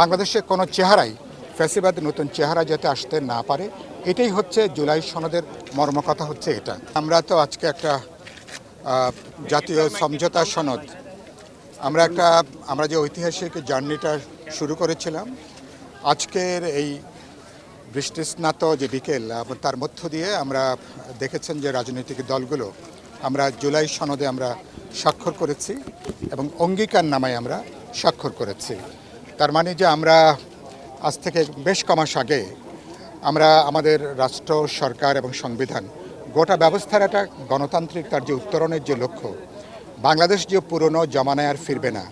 বাংলাদেশে কোনো চেহারাই ফ্যাসিবাদ নতুন চেহারা যাতে আসতে না পারে, এটাই হচ্ছে জুলাই সনদের মর্মকথা হচ্ছে এটা। আমরা তো আজকে একটা জাতীয় সমঝোতা সনদ, আমরা একটা, আমরা যে ঐতিহাসিক জার্নিটা শুরু করেছিলাম, আজকের এই বৃষ্টিস্নাত যে বিকেল তার মধ্য দিয়ে আমরা দেখেছেন যে রাজনৈতিক দলগুলো, আমরা জুলাই সনদে আমরা স্বাক্ষর করেছি এবং অঙ্গীকার নামায় আমরা স্বাক্ষর করেছি। তার মানে যে আমরা আজ থেকে বেশ কমাস আগে আমরা আমাদের রাষ্ট্র, সরকার এবং সংবিধান গোটা ব্যবস্থার একটা গণতান্ত্রিক তার যে উত্তরণের যে লক্ষ্য, বাংলাদেশ যে পুরনো জমানায় আর ফিরবে না,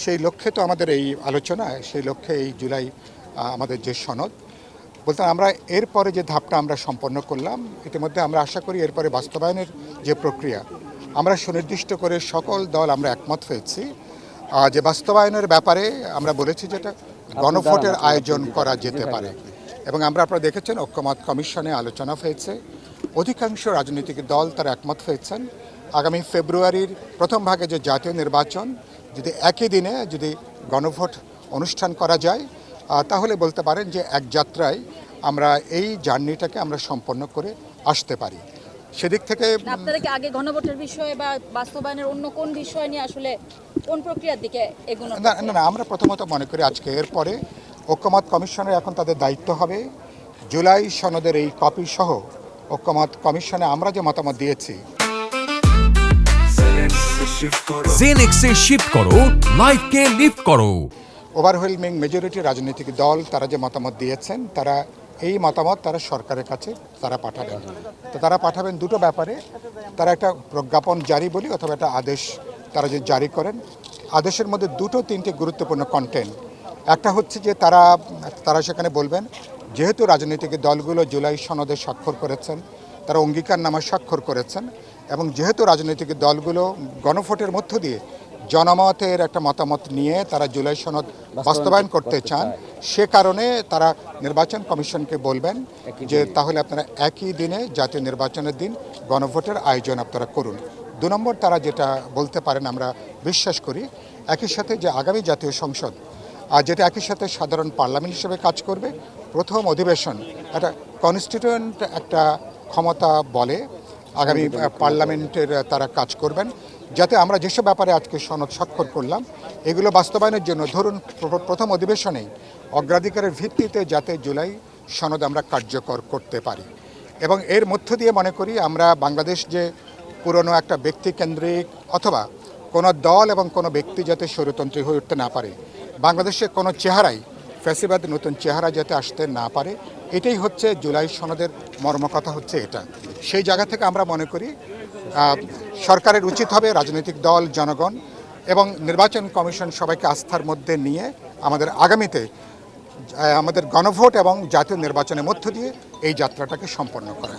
সেই লক্ষ্যে তো আমাদের এই আলোচনা, সেই লক্ষ্যে এই জুলাই আমাদের যে সনদ বলতে আমরা এরপরে যে ধাপটা আমরা সম্পন্ন করলাম, ইতিমধ্যে আমরা আশা করি এরপরে বাস্তবায়নের যে প্রক্রিয়া, আমরা সুনির্দিষ্ট করে সকল দল আমরা একমত হয়েছি যে বাস্তবায়নের ব্যাপারে আমরা বলেছি যেটা গণভোটের আয়োজন করা যেতে পারে। এবং আমরা আপনারা দেখেছেন ঐক্যমত কমিশনে আলোচনা হয়েছে। অধিকাংশ রাজনৈতিক দল তারা একমত হয়েছেন। আগামী ফেব্রুয়ারির প্রথম ভাগে যে জাতীয় নির্বাচন যদি একই দিনে যদি গণভোট অনুষ্ঠান করা যায় তাহলে বলতে পারেন যে এক যাত্রায় আমরা এই জার্নিটাকে আমরা সম্পন্ন করে আসতে পারি। সেদিক থেকে না, আপনারা কি আগে গণভোটের বিষয়ে বা বাস্তবায়নের অন্য কোন বিষয় নিয়ে আসলে কোন প্রক্রিয়ার দিকে এগোনো না না না আমরা প্রথমত মনে করি আজকে এরপরে ঐক্যমত কমিশনের এখন তাদের দায়িত্ব হবে। জুলাই সনদের এই কপি সহ ঐক্যমত কমিশনে আমরা যে মতামত দিয়েছি। জেনেক্সে শিফট করো লাইফকে লিফট করো। ওভারওয়েলমিং মেজরিটি রাজনৈতিক দল তারা যে মতামত দিয়েছেন তারা এই মতামত তারা সরকারের কাছে তারা পাঠাবেন। তো তারা পাঠাবেন দুটো ব্যাপারে। তারা একটা প্রজ্ঞাপন জারি বলি অথবা একটা আদেশ তারা যে জারি করেন। আদেশের মধ্যে দুটো তিনটে গুরুত্বপূর্ণ কন্টেন্ট একটা হচ্ছে যে তারা তারা সেখানে বলবেন, যেহেতু রাজনৈতিক দলগুলো জুলাই সনদে স্বাক্ষর করেছেন, তারা অঙ্গীকার অঙ্গীকারনামা স্বাক্ষর করেছেন এবং যেহেতু রাজনৈতিক দলগুলো গণভোটের মধ্য দিয়ে জনমতের একটা মতামত নিয়ে তারা জুলাই সনদ বাস্তবায়ন করতে চান। সে কারণে তারা নির্বাচন কমিশনকে বলবেন যে তাহলে আপনারা একই দিনে জাতীয় নির্বাচনের দিন গণভোটের আয়োজন আপনারা করুন। দু নম্বর তারা যেটা বলতে পারেন আমরা বিশ্বাস করি একই সাথে যে আগামী জাতীয় সংসদ আর যেটা একই সাথে সাধারণ পার্লামেন্ট হিসেবে কাজ করবে প্রথম অধিবেশন একটা কনস্টিটিউয়েন্ট একটা ক্ষমতা বলে আগামী পার্লামেন্টের তারা কাজ করবেন। যাতে আমরা যেসব ব্যাপারে আজকে সনদ স্বাক্ষর করলাম, এগুলো বাস্তবায়নের জন্য ধরুন প্র- প্রথম অধিবেশনেই অগ্রাধিকারের ভিত্তিতে যাতে জুলাই সনদ আমরা কার্যকর করতে পারি। এবং এর মধ্য দিয়ে মনে করি আমরা বাংলাদেশ যে পুরনো একটা ব্যক্তিকেন্দ্রিক অথবা কোনো দল এবং কোনো ব্যক্তি যাতে স্বৈরতন্ত্রী হয়ে উঠতে না পারে বাংলাদেশের কোনো চেহারাই ফ্যাসিবাদ নতুন চেহারা যাতে আসতে না পারে, এটাই হচ্ছে জুলাই সনদের মর্মকথা হচ্ছে এটা। সেই জায়গা থেকে আমরা মনে করি সরকারের উচিত হবে রাজনৈতিক দল, জনগণ এবং নির্বাচন কমিশন সবাইকে আস্থার মধ্যে নিয়ে আমাদের আগামীতে আমাদের গণভোট এবং জাতীয় নির্বাচনের মধ্য দিয়ে এই যাত্রাটাকে সম্পন্ন করা।